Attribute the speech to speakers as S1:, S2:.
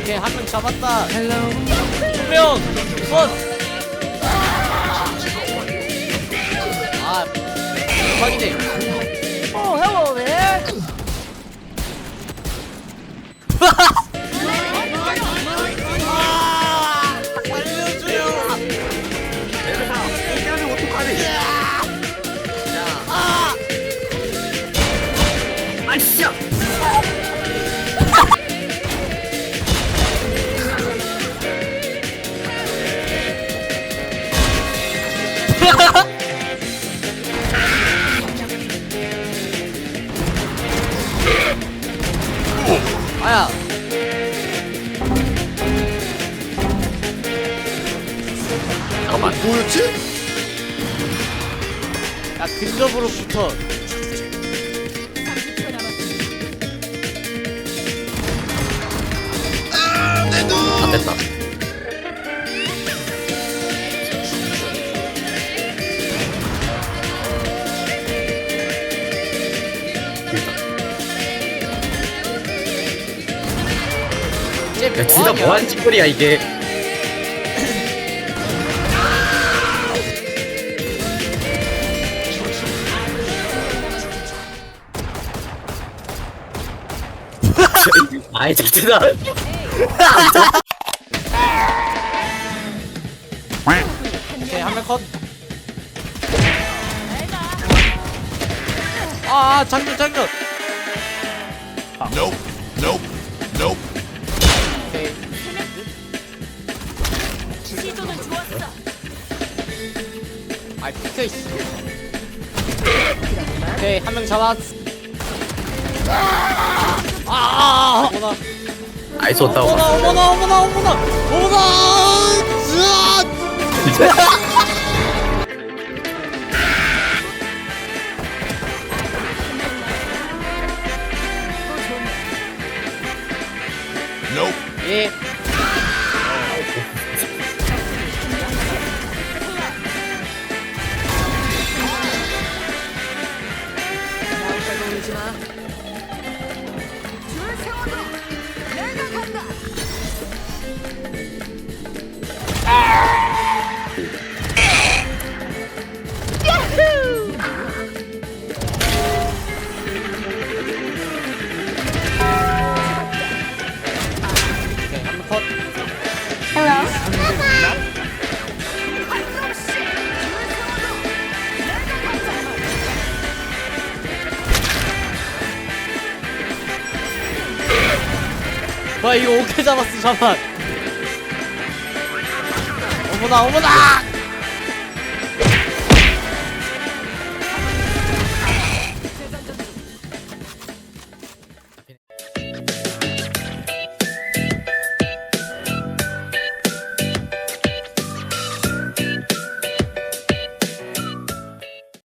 S1: 오케이 한명 잡았다 두명 컷! 아 대박이네
S2: Oh, hello there.
S1: 아야
S3: 잠깐만 뭐였지?
S1: 야 근접으로 붙어
S3: 됐다. 쟤야 진짜? 뭐하는 짓거리야 이게? 아이 자체다
S1: 오케이 한 명 컷. 아, 아 장전 장전.
S4: Nope. Nope. Nope.
S1: 오케이. 아이 붙어 있어. 오케이 한 명 잡았. 아, 아, 아, 어머나,
S3: 아이 좋다
S1: 어머나, 어머나, 어머나, 어머나, 어머나. 으아!
S4: Nope.
S1: 예. 와 이거 오케이 잡았어. 잠깐 어머나 어머나